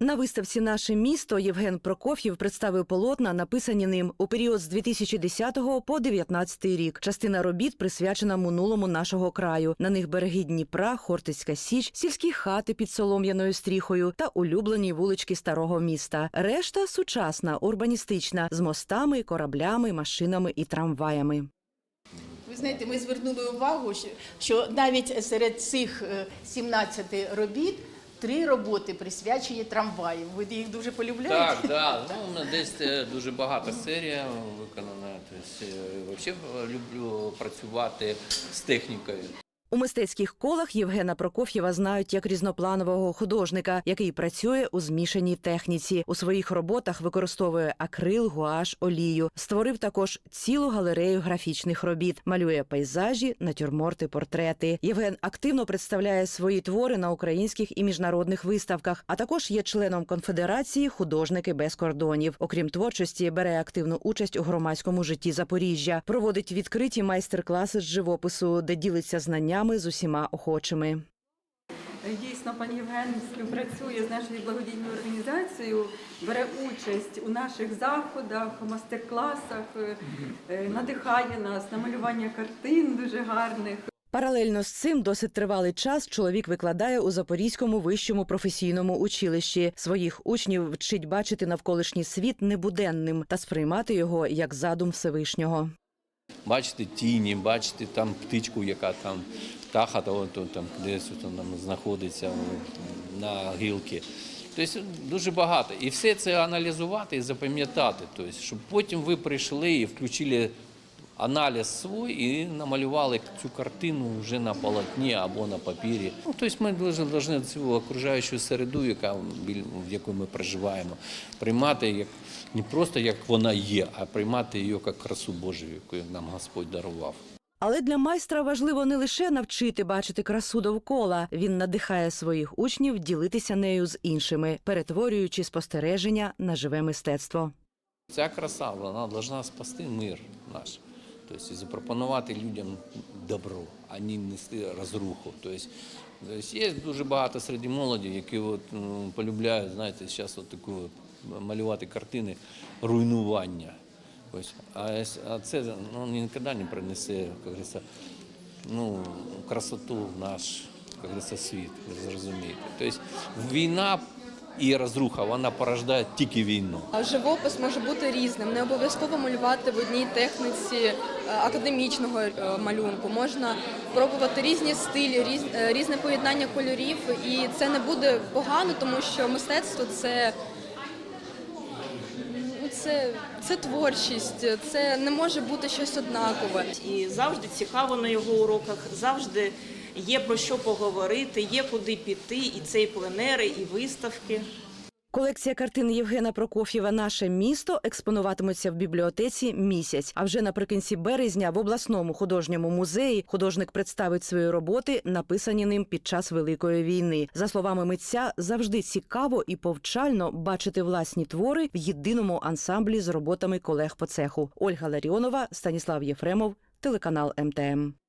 На виставці Наше місто Євген Прокоф'єв представив полотна, написані ним у період з 2010 по 2019 рік. Частина робіт присвячена минулому нашого краю. На них береги Дніпра, Хортицька Січ, сільські хати під солом'яною стріхою та улюблені вулички старого міста. Решта сучасна, урбаністична, з мостами, кораблями, машинами і трамваями. Ви знаєте, ми звернули увагу, що- навіть серед цих е, 17 робіт три роботи присвячені трамваям. Ви їх дуже полюбляєте? Так, да. Ну, десь е, дуже багата серія виконана. Тобто, е, взагалі люблю працювати з технікою. У мистецьких колах Євгена Прокоф'єва знають як різнопланового художника, який працює у змішаній техніці. У своїх роботах використовує акрил, гуаш, олію. Створив також цілу галерею графічних робіт, малює пейзажі, натюрморти, портрети. Євген активно представляє свої твори на українських і міжнародних виставках, а також є членом конфедерації Художники без кордонів. Окрім творчості, бере активну участь у громадському житті Запоріжжя, проводить відкриті майстер-класи з живопису, де ділиться знаннями з усіма охочими. Дійсно, пан Євген співпрацює з нашою благодійною організацією, бере участь у наших заходах, мастер-класах, е, е, надихає нас на малювання картин дуже гарних. Паралельно з цим досить тривалий час чоловік викладає у Запорізькому вищому професійному училищі. Своїх учнів вчить бачити навколишній світ небуденним та сприймати його як задум Всевишнього. Бачити тіні, бачити там птичку, яка там птаха, то, то там десь то, там знаходиться на гілки. Тобто дуже багато. І все це аналізувати і запам'ятати. Тобто, щоб потім ви прийшли і включили аналіз свій і намалювали цю картину вже на полотні або на папірі. Ну, тобто ми повинні цю окружаючу середу, яка в якій ми проживаємо, приймати як не просто як вона є, а приймати її як красу Божу, яку нам Господь дарував. Але для майстра важливо не лише навчити бачити красу довкола. Він надихає своїх учнів ділитися нею з іншими, перетворюючи спостереження на живе мистецтво. Ця краса вона повинна спасти мир наш. Тобто запропонувати людям добро, а не нести розруху. Тобто, є дуже багато серед молоді, які от, ну, полюбляють, знаєте, зараз от таку малювати картини руйнування. Ось. А, це ну, ніколи не принесе, як ну, красоту в наш як говориться, світ, зрозумієте. Тобто війна і розруха, вона порождає тільки війну. А Живопис може бути різним. Не обов'язково малювати в одній техніці е, академічного е, малюнку. Можна пробувати різні стилі, е, різне поєднання кольорів, і це не буде погано, тому що мистецтво це. ну, Це, це творчість, це не може бути щось однакове. і завжди цікаво на його уроках, завжди є про що поговорити, є куди піти, і це і пленери, і виставки. Колекція картин Євгена Прокоф'єва Наше місто експонуватиметься в бібліотеці місяць. А вже наприкінці березня в обласному художньому музеї художник представить свої роботи, написані ним під час великої війни. За словами митця, завжди цікаво і повчально бачити власні твори в єдиному ансамблі з роботами колег по цеху. Ольга Ларіонова, Станіслав Єфремов, телеканал МТМ.